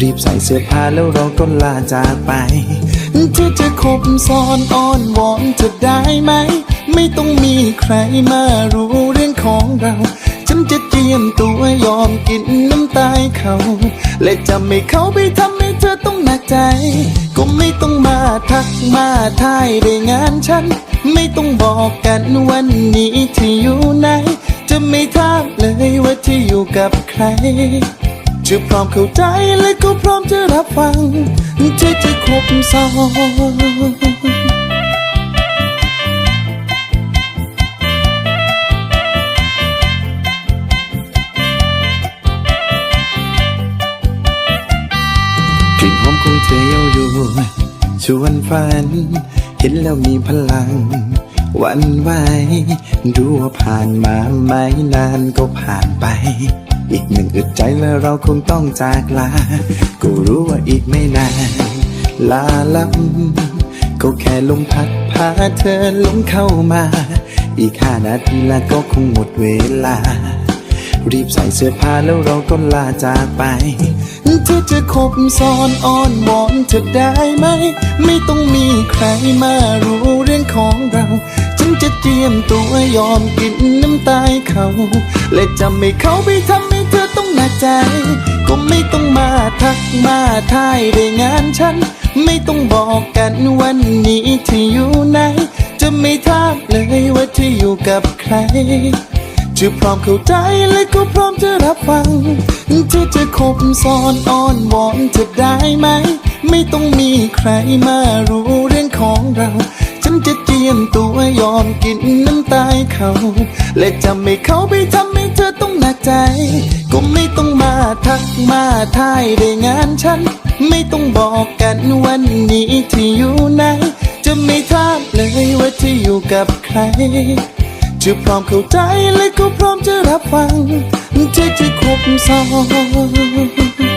รีบใส่เสื้อผ้าแล้วเราก็ลาจากไป เธอจะคบซ้อนอ้อนวอนจะได้ไหม ไม่ต้องมีใครมารู้เรื่องของเรา ฉันจะเตรียมตัวยอมกินน้ำตาเขา และจะไม่เข้าไปทำให้เธอต้องหนักใจ ก็ไม่ต้องมาทักมาทายได้งานฉัน ไม่ต้องบอกกันวันนี้ที่อยู่ไหน จะไม่ถามเลยว่าที่อยู่กับใคร จะพร้อมเข้าใจและก็พร้อมจะรับฟังที่จะคบซ้อนกลิ่นหอมของเธอเย้าอยู่ชวนฝัน เห็นแล้วมีพลัง วันไหวดูว่าผ่านมาไม่นานก็ผ่านไป อีกหนึ่งอึดใจแล้วเราคงต้องจากลา ก็รู้ว่าอีกไม่นานลาลับก็แค่ลมพัดพาเธอลงเข้ามา อีกห้านาทีแล้วก็คงหมดเวลา รีบใส่เสื้อผ้าแล้วเราก็ลาจากไป เธอจะคบซ้อนอ้อนวอนเธอได้ไหม ไม่ต้องมีใครมารู้เรื่องของเรา จะเตรียมตัวยอมกินน้ำตายเขา และจะไม่เขาไปทำให้เธอต้องหนักใจ ก็ไม่ต้องมาทักมาทายได้งานฉัน ไม่ต้องบอกกันวันนี้ที่อยู่ไหน จะไม่ถามเลยว่าที่อยู่กับใครจะพร้อมเข้าใจและก็พร้อมจะรับฟังที่จะคบซ้อนอ้อนวอนจะได้ไหม ไม่ต้องมีใครมารู้เรื่องของเรา ฉันจะเตรียมตัวยอมกินน้ำตายเขา และจะไม่เข้าไปทำให้เธอต้องหนักใจ ก็ไม่ต้องมาทักมาทายได้งานฉัน ไม่ต้องบอกกันวันนี้ที่อยู่ไหน จะไม่ถามเลยว่าที่อยู่กับใคร จะพร้อมเข้าใจและก็พร้อมจะรับฟังที่จะคบซ้อน